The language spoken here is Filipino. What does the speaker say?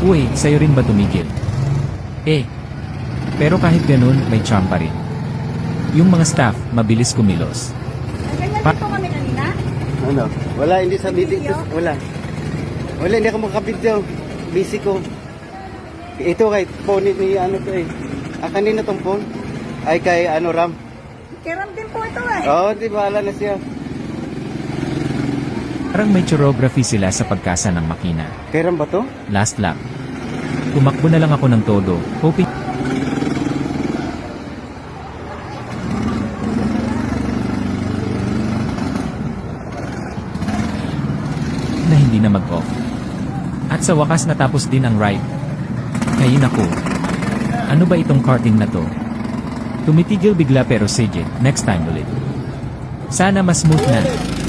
Uy, sa'yo rin ba tumigil? Eh. Pero kahit ganun, may charm pa rin. Yung mga staff, mabilis kumilos. Pa- dito kami kanina. Ano? Wala, hindi sa meeting. Video? Wala. Wala, hindi ako makabidyo. Busy ko. Ito kay phone ni ano to eh. Ah, kanina tong phone? Ay kay ano Ram. Kiram din po ito eh. Oo, di ba? Ala na siya. Parang may choreography sila sa pagkasa ng makina. Kay Ram ba to? Last lap. Tumakbo na lang ako ng todo, hoping na hindi na mag-off. At sa wakas natapos din ang ride. Ngayon ako. Ano ba itong karting na to? Tumitigil bigla pero sige, next time ulit. Sana mas smooth na.